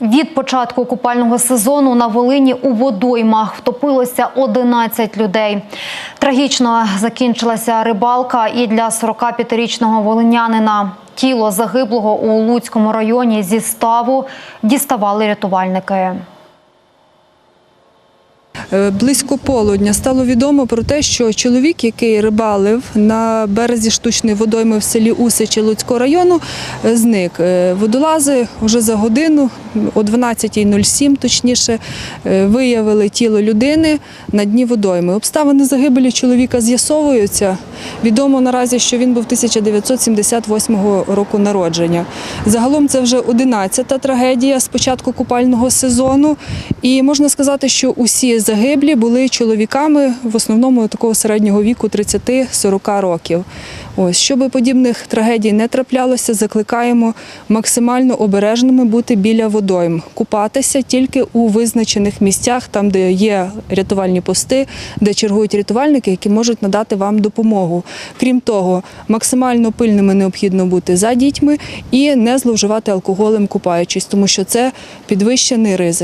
Від початку купального сезону на Волині у водоймах втопилося 11 людей. Трагічно закінчилася рибалка і для 45-річного волинянина. Тіло загиблого у Луцькому районі зі ставу діставали рятувальники. Е, Близько полудня стало відомо про те, що чоловік, який рибалив на березі штучної водойми в селі Усичі Луцького району, е, зник. Е, Водолази вже за годину, о 12.07 точніше, виявили тіло людини на дні водойми. Обставини загибелі чоловіка з'ясовуються. Відомо наразі, що він був 1978 року народження. Загалом це вже 11-та трагедія з початку купального сезону. І можна сказати, що усі загиблі були чоловіками в основному такого середнього віку 30-40 років. Ось, щоб подібних трагедій не траплялося, закликаємо максимально обережними бути біля водойм, купатися тільки у визначених місцях, там, де є рятувальні пости, де чергують рятувальники, які можуть надати вам допомогу. Крім того, максимально пильними необхідно бути за дітьми і не зловживати алкоголем, купаючись, тому що це підвищений ризик.